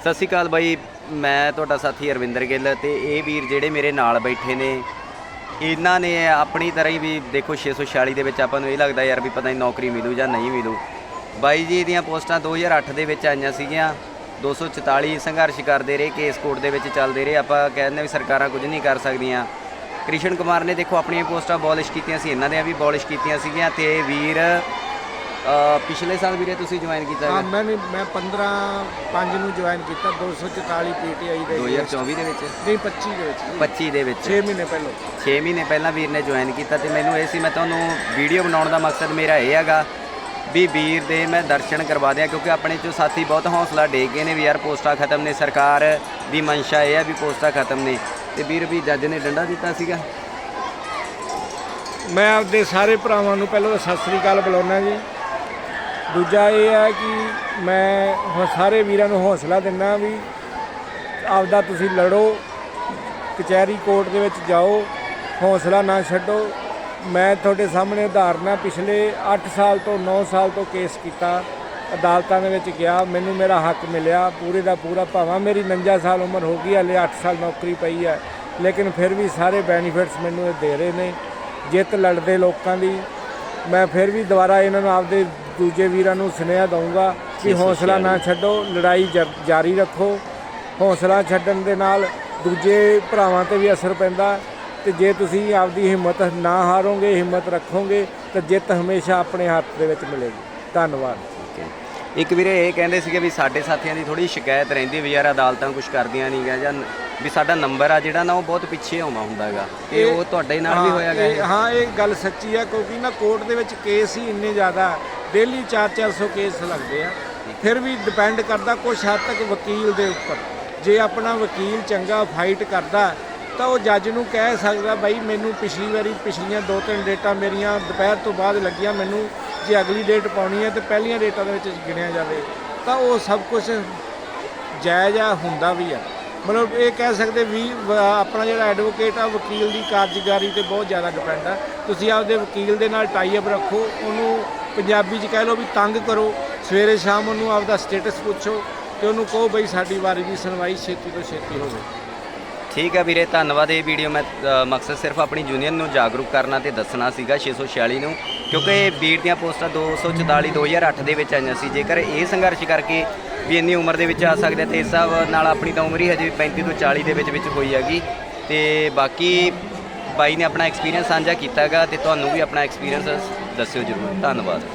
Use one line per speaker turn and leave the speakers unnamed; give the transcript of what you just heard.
ਸਤਿ ਸ਼੍ਰੀ ਅਕਾਲ ਬਾਈ, ਮੈਂ ਤੁਹਾਡਾ ਸਾਥੀ ਅਰਵਿੰਦਰ ਗਿੱਲ ਤੇ ਇਹ ਵੀਰ ਜਿਹੜੇ ਮੇਰੇ ਨਾਲ ਬੈਠੇ ਨੇ, ਇਹਨਾਂ ਨੇ ਆਪਣੀ ਤਰ੍ਹਾਂ ਹੀ ਵੀ ਦੇਖੋ 646 ਦੇ ਵਿੱਚ ਆਪਾਂ ਨੂੰ ਇਹ ਲੱਗਦਾ ਯਾਰ ਵੀ ਪਤਾ ਨਹੀਂ ਨੌਕਰੀ ਮਿਲੂ ਜਾਂ ਨਹੀਂ ਮਿਲੂ। ਬਾਈ ਜੀ ਦੀਆਂ ਪੋਸਟਾਂ 2008 ਦੇ ਵਿੱਚ ਆਈਆਂ ਸੀਗੀਆਂ 244 ਸੰਘਰਸ਼ ਕਰਦੇ ਰਹੇ, ਕੇਸ ਕੋਰਟ ਦੇ ਵਿੱਚ ਚੱਲਦੇ ਰਹੇ, ਆਪਾਂ ਕਹਿੰਦੇ ਵੀ ਸਰਕਾਰਾਂ ਕੁਝ ਨਹੀਂ ਕਰ ਸਕਦੀਆਂ। ਕ੍ਰਿਸ਼ਨ ਕੁਮਾਰ ਨੇ ਦੇਖੋ ਆਪਣੀਆਂ ਪੋਸਟਾਂ ਬੋਲਿਸ਼ ਕੀਤੀਆਂ ਸੀ, ਇਹਨਾਂ ਦੀਆਂ ਵੀ ਬੋਲਿਸ਼ ਕੀਤੀਆਂ ਸੀਗੀਆਂ ਤੇ ਵੀਰ ਪਿਛਲੇ ਸਾਲ ਵੀਰੇ ਤੁਸੀਂ ਜੁਆਇਨ ਕੀਤਾ
ਹਾਂ
ਹੈਗਾ?
ਮੈਂ ਵੀ- ਮੈਂ 15 5 ਨੂੰ ਜੁਆਇਨ ਕੀਤਾ 244 ਪੀਟੀਆਈ ਦੇ
2024 ਦੇ ਵਿੱਚ?
ਨਹੀਂ 25 ਦੇ ਵਿੱਚ।
25 ਦੇ ਵਿੱਚ।
6 ਮਹੀਨੇ ਪਹਿਲਾਂ।
6 ਮਹੀਨੇ ਪਹਿਲਾਂ ਵੀਰ ਨੇ ਜੁਆਇਨ ਕੀਤਾ ਤੇ ਮੈਨੂੰ ਇਹ ਸੀ ਮੈਂ ਤੁਹਾਨੂੰ ਵੀਡੀਓ ਬਣਾਉਣ ਦਾ ਮਕਸਦ ਮੇਰਾ ਇਹ ਹੈਗਾ ਵੀ ਵੀਰ ਦੇ ਮੈਂ ਦਰਸ਼ਨ ਕਰਵਾ ਦਿਆਂ ਕਿਉਂਕਿ ਆਪਣੇ ਚੋਂ ਸਾਥੀ ਬਹੁਤ ਹੌਸਲਾ ਡੇ ਗਏ ਨੇ ਵੀ ਯਾਰ ਪੋਸਟਾਂ ਖਤਮ ਨੇ ਸਰਕਾਰ ਦੀ ਮਨਸ਼ਾ ਇਹ ਹੈ ਵੀ ਪੋਸਟਾਂ ਖਤਮ ਨੇ। ਤੇ ਵੀਰ ਵੀ ਜੱਜ ਨੇ ਡੰਡਾ ਦਿੱਤਾ ਸੀਗਾ।
ਮੈਂ ਆਪਦੇ ਸਾਰੇ ਭਰਾਵਾਂ ਨੂੰ ਪਹਿਲਾਂ ਤਾਂ ਸਤਿ ਸ੍ਰੀ ਅਕਾਲ ਬੁਲਾਉਣਾ ਜੀ। ਦੂਜਾ ਇਹ ਹੈ ਕਿ ਮੈਂ ਹੁਣ ਸਾਰੇ ਵੀਰਾਂ ਨੂੰ ਹੌਸਲਾ ਦਿੰਦਾ ਵੀ ਆਪਦਾ ਤੁਸੀਂ ਲੜੋ, ਕਚਹਿਰੀ ਕੋਰਟ ਦੇ ਵਿੱਚ ਜਾਓ, ਹੌਸਲਾ ਨਾ ਛੱਡੋ। ਮੈਂ ਤੁਹਾਡੇ ਸਾਹਮਣੇ ਉਦਾਹਰਨ ਪਿਛਲੇ 8 ਸਾਲ ਤੋਂ 9 ਸਾਲ ਤੋਂ ਕੇਸ ਕੀਤਾ, ਅਦਾਲਤਾਂ ਦੇ ਵਿੱਚ ਗਿਆ, ਮੈਨੂੰ ਮੇਰਾ ਹੱਕ ਮਿਲਿਆ, ਪੂਰੇ ਦਾ ਪੂਰਾ ਭਾਵਾਂ ਮੇਰੀ 49 ਸਾਲ ਉਮਰ ਹੋ ਗਈ, ਹਲੇ 8 ਸਾਲ ਨੌਕਰੀ ਪਈ ਹੈ। ਲੇਕਿਨ ਫਿਰ ਵੀ ਸਾਰੇ ਬੈਨੀਫਿਟਸ ਮੈਨੂੰ ਇਹ ਦੇ ਰਹੇ ਨੇ, ਜਿੱਤ ਲੜਦੇ ਲੋਕਾਂ ਦੀ ਮੈਂ ਫਿਰ ਵੀ ਦੁਬਾਰਾ ਇਹਨਾਂ ਨੂੰ ਆਪਦੇ ਦੂਜੇ ਵੀਰਾਂ ਨੂੰ ਸੁਨੇਹਾ ਦਊਂਗਾ ਕਿ ਹੌਸਲਾ ਨਾ ਛੱਡੋ ਲੜਾਈ ਜਾਰੀ ਰੱਖੋ। ਹੌਸਲਾ ਛੱਡਣ ਦੇ ਨਾਲ ਦੂਜੇ ਭਰਾਵਾਂ ਤੇ ਵੀ ਅਸਰ ਪੈਂਦਾ ਤੇ ਜੇ ਤੁਸੀਂ ਆਪਦੀ ਹਿੰਮਤ ਨਾ ਹਾਰੋਗੇ ਹਿੰਮਤ ਰੱਖੋਗੇ ਤਾਂ ਜਿੱਤ ਹਮੇਸ਼ਾ ਆਪਣੇ ਹੱਥ ਦੇ ਵਿੱਚ ਮਿਲੇਗੀ। ਧੰਨਵਾਦ।
ਇੱਕ ਵੀਰੇ ਇਹ ਕਹਿੰਦੇ ਸੀਗੇ ਵੀ ਸਾਡੇ ਸਾਥੀਆਂ ਦੀ ਥੋੜੀ ਸ਼ਿਕਾਇਤ ਰਹਿੰਦੀ ਵੀ ਯਾਰ ਅਦਾਲਤਾਂ ਕੁਝ ਕਰਦੀਆਂ ਨਹੀਂ ਗਾ ਜਾਂ ਵੀ ਸਾਡਾ ਨੰਬਰ ਆ ਜਿਹੜਾ ਨਾ ਉਹ ਬਹੁਤ ਪਿੱਛੇ ਆਉਂਦਾ ਹੁੰਦਾਗਾ। ਇਹ ਉਹ ਤੁਹਾਡੇ ਨਾਲ ਵੀ ਹੋਇਆਗਾ
ਇਹ- ਹਾਂ ਇਹ ਗੱਲ ਸੱਚੀ ਹੈ ਕਿਉਂਕਿ ਨਾ ਕੋਰਟ ਦੇ ਵਿੱਚ ਕੇਸ ਹੀ ਇੰਨੇ ਜ਼ਿਆਦਾ ਡੇਲੀ 4-400 ਕੇਸ ਲੱਗਦੇ ਆ। ਫਿਰ ਵੀ ਡਿਪੈਂਡ ਕਰਦਾ ਕੁਝ ਹੱਦ ਤੱਕ ਵਕੀਲ ਦੇ ਉੱਪਰ। ਜੇ ਆਪਣਾ ਵਕੀਲ ਚੰਗਾ ਫਾਈਟ ਕਰਦਾ ਤਾਂ ਉਹ ਜੱਜ ਨੂੰ ਕਹਿ ਸਕਦਾ ਬਾਈ ਮੈਨੂੰ ਪਿਛਲੀ ਵਾਰੀ ਪਿਛਲੀਆਂ ਦੋ ਤਿੰਨ ਡੇਟਾਂ ਮੇਰੀਆਂ ਦੁਪਹਿਰ ਤੋਂ ਬਾਅਦ ਲੱਗੀਆਂ ਮੈਨੂੰ ਜੇ ਅਗਲੀ ਡੇਟ ਪਾਉਣੀ ਹੈ ਤੇ ਪਹਿਲੀਆਂ ਡੇਟਾਂ ਦੇ ਵਿੱਚ ਗਿਣਿਆ ਜਾਵੇ। ਤਾਂ ਉਹ ਸਭ ਕੁਝ ਜਾਇਜ਼ ਆ ਹੁੰਦਾ ਵੀ ਆ। ਮਤਲਬ ਇਹ ਕਹਿ ਸਕਦੇ ਵੀ ਵ- ਆਪਣਾ ਜਿਹੜਾ ਐਡਵੋਕੇਟ ਆ ਵਕੀਲ ਦੀ ਕਾਰਜਕਾਰੀ ਤੇ ਬਹੁਤ ਜ਼ਿਆਦਾ ਡਿਪੈਂਡ ਆ। ਤੁਸੀਂ ਆਪਦੇ ਵਕੀਲ ਦੇ ਨਾਲ ਟਾਈ ਅਪ ਰੱਖੋ ਉਹਨੂੰ ਪੰਜਾਬੀ 'ਚ ਕਹਿ ਲਓ ਵੀ ਤੰਗ ਕਰੋ ਸਵੇਰੇ ਸ਼ਾਮ ਉਹਨੂੰ ਆਪਦਾ ਸਟੇਟਸ ਪੁੱਛੋ ਤੇ ਉਹਨੂੰ ਕਹੋ ਬਈ ਸਾਡੀ ਵਾਰੀ ਦੀ ਸੁਣਵਾਈ ਛੇਤੀ ਤੋਂ ਛੇਤੀ ਹੋਵੇ।
ਠੀਕ ਹੈ ਵੀਰੇ ਧੰਨਵਾਦ। ਇਹ ਵੀਡੀਓ ਮੈਂ ਅ, ਮਕਸਦ ਸਿਰਫ ਆਪਣੀ ਯੂਨੀਅਨ ਨੂੰ ਜਾਗਰੂਕ ਕਰਨਾ ਤੇ ਦੱਸਣਾ ਸੀਗਾ 646 ਨੂੰ। ਕਿਉਂਕਿ ਬੀਟ ਦੀਆਂ ਪੋਸਟਾਂ 244 2008 ਦੇ ਵਿੱਚ ਆਈਆਂ ਸੀ। ਜੇਕਰ ਇਹ ਸੰਘਰਸ਼ ਕਰਕੇ ਵੀ ਇੰਨੀ ਉਮਰ ਦੇ ਵਿੱਚ ਆ ਸਕਦੇ ਤੇ ਇਸ ਹਿਸਾਬ ਨਾਲ ਆਪਣੀ ਤਾਂ ਉਮਰ ਹੀ ਹਜੇ 35 ਤੋਂ 40 ਦੇ ਵਿੱਚ ਵਿੱਚ ਹੋਈ ਹੈਗੀ। ਤੇ ਬਾਕੀ ਬਾਈ ਨੇ ਆਪਣਾ ਐਕਸਪੀਰੀਅੰਸ ਸਾਂਝਾ ਕੀਤਾ ਹੈਗਾ ਤੇ ਤੁਹਾਨੂੰ ਵੀ ਆਪਣਾ ਐਕਸਪੀਰੀਅੰਸ ਦੱਸਿਓ ਜ਼ਰੂਰ। ਧੰਨਵਾਦ।